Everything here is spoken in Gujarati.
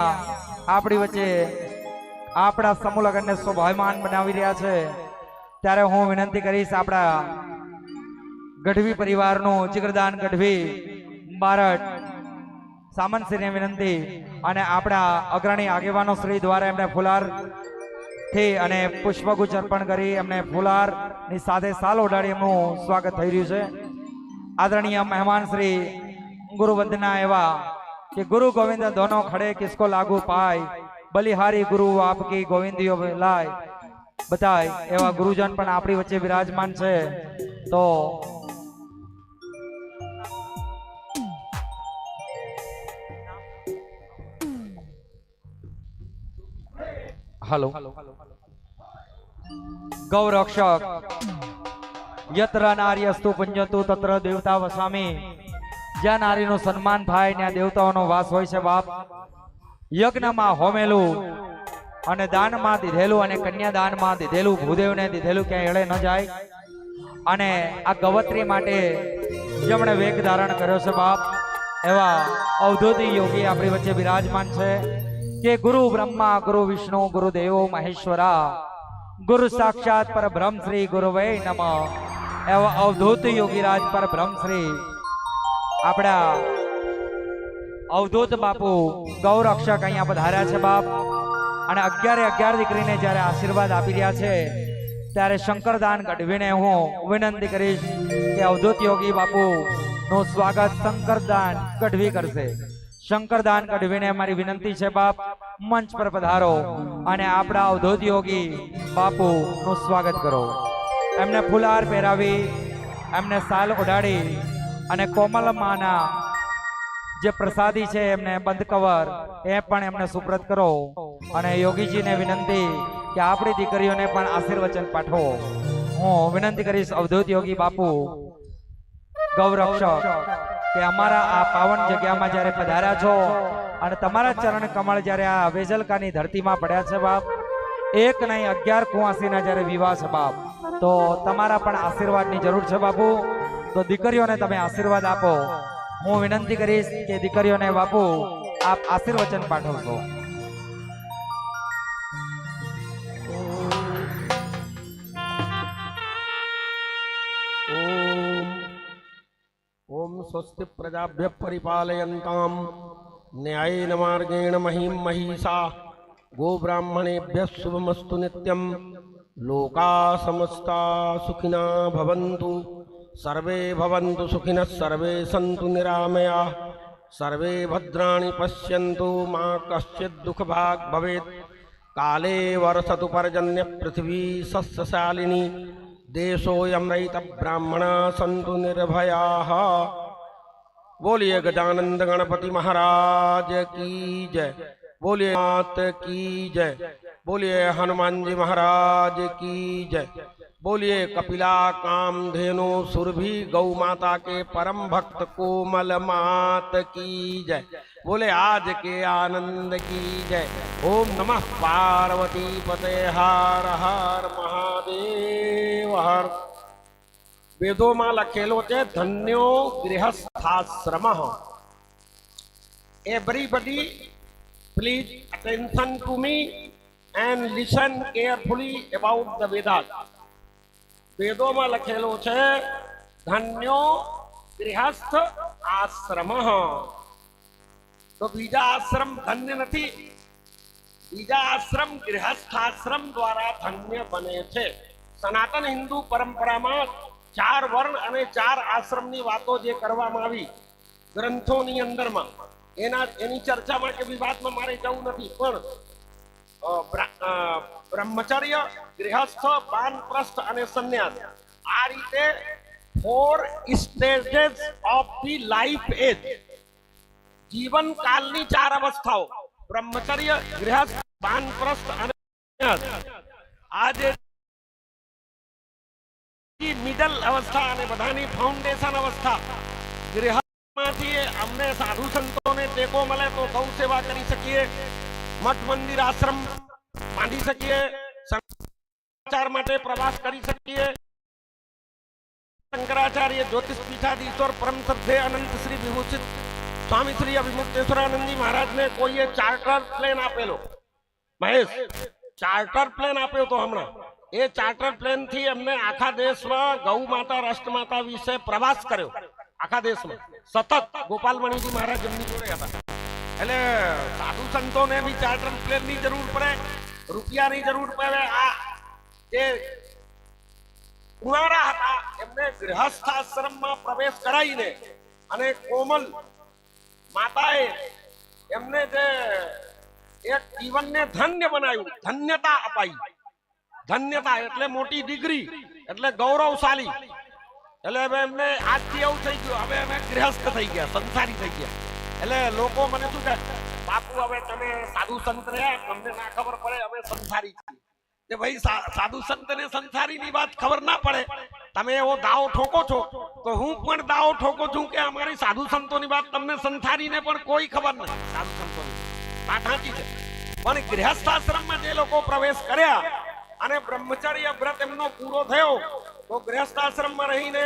આપણી વચ્ચે આપણા સમૂહ લગ્નને સ્વાભિમાન બનાવી રહ્યા છે. ત્યારે હું વિનંતી કરીશ આપણા ગઢવી પરિવારનું ચિગ્રદાન ગઢવી, બારડ, સામંતશ્રીને વિનંતી અને આપણા અગ્રણી આગેવાનો શ્રી દ્વારા એમને ફુલારથી અને પુષ્પગુચ્છ અર્પણ કરી એમને ફુલારની સાથે સાલ ઓઢાડી એમનું સ્વાગત થઈ રહ્યું છે. આદરણીય મહેમાન શ્રી ગુરુવંદના એવા કે ગુરુ ગોવિંદ દોનો ખડે કિસકો લાગુ પાય? બલિહારી ગુરુ આપકી ગોવિંદીઓ લાય. બતાય એવા ગુરુજન પણ આપણી વચ્ચે વિરાજમાન છે. તો હલો. ગૌરક્ષક. યત્ર નાર્યસ્તુ પુંજતુ તત્ર દેવતા વસામી. જ્યાં નારીનું સન્માન થાય ત્યાં દેવતાઓનો વાસ હોય છે બાપ, યજ્ઞમાં હોમેલું અને દાનમાં દીધેલું અને કન્યાદાનમાં દીધેલું, ભૂદેવને દીધેલું, ક્યાંય એળે ન જાય. અને આ ગવત્રી માટે જેમણે વેગ ધારણ કર્યો છે બાપ, એવા અવધૂતી યોગી આપણી વચ્ચે બિરાજમાન છે કે ગુરુ બ્રહ્મા, ગુરુ વિષ્ણુ, ગુરુ દેવો, મહેશ્વરા, ગુરુ સાક્ષાત પર બ્રહ્મ શ્રી ગુરુવે નમ. એવા અવધૂત યોગીરાજ પર બ્રહ્મ શ્રી આપણા અવધૂત બાપુ ગૌરક્ષક અહીંયા પધાર્યા છે બાપ. અને અગિયારે અગિયાર દીકરીને જ્યારે આશીર્વાદ આપી રહ્યા છે, ત્યારે શંકરદાન ગઢવીને હું વિનંતી કરીશ કે અવધૂત યોગી બાપુ નું સ્વાગત શંકરદાન ગઢવી કરશે. શંકરદાન ગઢવીને મારી વિનંતી છે બાપ, મંચ પર પધારો અને આપણા અવધૂત યોગી બાપુ નું સ્વાગત કરો. એમને ફુલાર પહેરાવી, એમને સાલ ઓઢાડી અને કોમલમાના જે પ્રસાદી છે એમને બંધ કવર એ પણ એમને સુપ્રત કરો. અને યોગીજીને વિનંતી કે આપણી દીકરીઓને પણ આશીર્વચન પાઠવો. હું વિનંતી કરીશ, અવધૂત યોગી બાપુ, ગૌરક્ષક, કે અમારા આ પાવન જગ્યામાં જ્યારે પધાર્યા છો અને તમારા ચરણ કમળ જ્યારે આ વેજલકાની ધરતીમાં પડ્યા છે બાપ, એક નહીં, અગિયાર કુવાસીના જ્યારે વિવાહ છે બાપ, તો તમારા પણ આશીર્વાદની જરૂર છે બાપુ. તો દીકરીઓને તમે આશીર્વાદ આપો હું વિનંતી કરીશ કે દીકરીઓને બાપુ આપ આશીર્વચન પાઠવશો ॐ स्वस्ति प्रजाभ्यः परिपालयन्ताम् न्यायेन मार्गेण महीं महिषा गोब्राह्मणेभ्यः शुभमस्तु नित्यम् लोका समस्ता सुखिना भवन्तु सर्वे भवन्तु सुखिनः सर्वे सन्तु निरामया। सर्वे भद्राणि पश्यन्तु, मा कश्चित् दुःखभाग् भवेत्। काले वर्षतु पर्जन्यपृथिवी सस्यशालिनी देशोऽयं रैतब्राह्मणा सन्तु निर्भयाः। बोलिए गजानंद गणपति महाराज की जय। बोलिए मात की जय। बोलिए हनुमान जी महाराज की जय। बोलिए, कपिला काम धेनु सुरभि गौ माता के परम भक्त कोमल मात की जय। बोले, आज के आनंद की जय। ओम नमः पार्वती पते, हर हर महादेव, हर। वेदो में लखेलो चे धन्यो गृहस्थाश्रम। Everybody please attention to me and listen carefully about the Veda વેદોમાં લખેલો છે, ધન્યો ગૃહસ્થ આશ્રમ. તો બીજા આશ્રમ ધન્ય નથી. બીજા આશ્રમ ગૃહસ્થાશ્રમ દ્વારા ધન્ય બને છે. સનાતન હિન્દુ પરંપરામાં ચાર વર્ણ અને ચાર આશ્રમની વાતો જે કરવામાં આવી ગ્રંથોની અંદરમાં, એના, એની ચર્ચામાં કે વિવાદમાં મારે જવું નથી. પણ બ્રહ્મચર્ય, ગૃહસ્થ બાનપ્રસ્થ અને સંન્યાસ. આ રીતે four stages of the life એજ જીવન કાળની ચાર અવસ્થાઓ. બ્રહ્મચર્ય, ગૃહસ્થ બાનપ્રસ્થ અને આ જે મિડલ અવસ્થા અને બધાની ફાઉન્ડેશન અવસ્થા. ગૃહમાંથી અમને સાધુ સંતોને ટેકો મળે તો ગૌ સેવા કરી શકીએ. મઠ મંદિર આશ્રમ બાંધી શકીએ સંચાર માટે પ્રવાસ કરી શકીએ શંકરાચાર્ય જ્યોતિષ પીઠાધીશ્વર પરમ શ્રદ્ધે અનંત શ્રી વિભૂષિત સ્વામી શ્રી અભિમુક્તેશ્વરાનંદજી મહારાજને કોઈએ ચાર્ટર પ્લેન આપેલો મહેશ ચાર્ટર પ્લેન આપ્યો તો હમણાં એ ચાર્ટર પ્લેન થી એમને આખા દેશમાં ગૌ માતા રાષ્ટ્ર માતા વિશે પ્રવાસ કર્યો આખા દેશમાં સતત ગોપાલમણીજી મહારાજ એમની જોડે હતા એટલે સાધુ સંતોને બી ચાર્ટર પ્લેનની જરૂર પડે, રૂપિયાની જરૂર પડે. આ જે કુંવારા હતા, એમને ગૃહસ્થ આશ્રમમાં પ્રવેશ કરાવીને અને કોમલ માતાએ એમને જે એક જીવનને ધન્ય બનાવ્યું, ધન્યતા અપાઈ. ધન્યતા એટલે મોટી ડિગ્રી, એટલે ગૌરવશાલી એટલે હવે એમને આજથી એવું થઈ ગયું, હવે અમે ગૃહસ્થ થઈ ગયા, સંસારી થઈ ગયા. એટલે લોકો મને શું કહે બાપુ, હવે તમે સાધુ સંત રહ્યા તમને ના ખબર પડે, અમે સંસારી છીએ. કે ભાઈ સાધુ સંસારી સંસારીની વાત ખબર ના પડે. તમે એવો દાવો ઠોકો છો, તો હું પણ દાવો ઠોકો છું કે અમારી સાધુ સંતોની વાત તમને સંસારીને પણ કોઈ ખબર નથી. સાધુ સંતોની વાત સાચી છે. પણ ગૃહસ્થાશ્રમમાં જે લોકો પ્રવેશ કર્યા અને બ્રહ્મચર્ય વ્રત એમનો પૂરો થયો, તો ગૃહસ્થાશ્રમમાં રહીને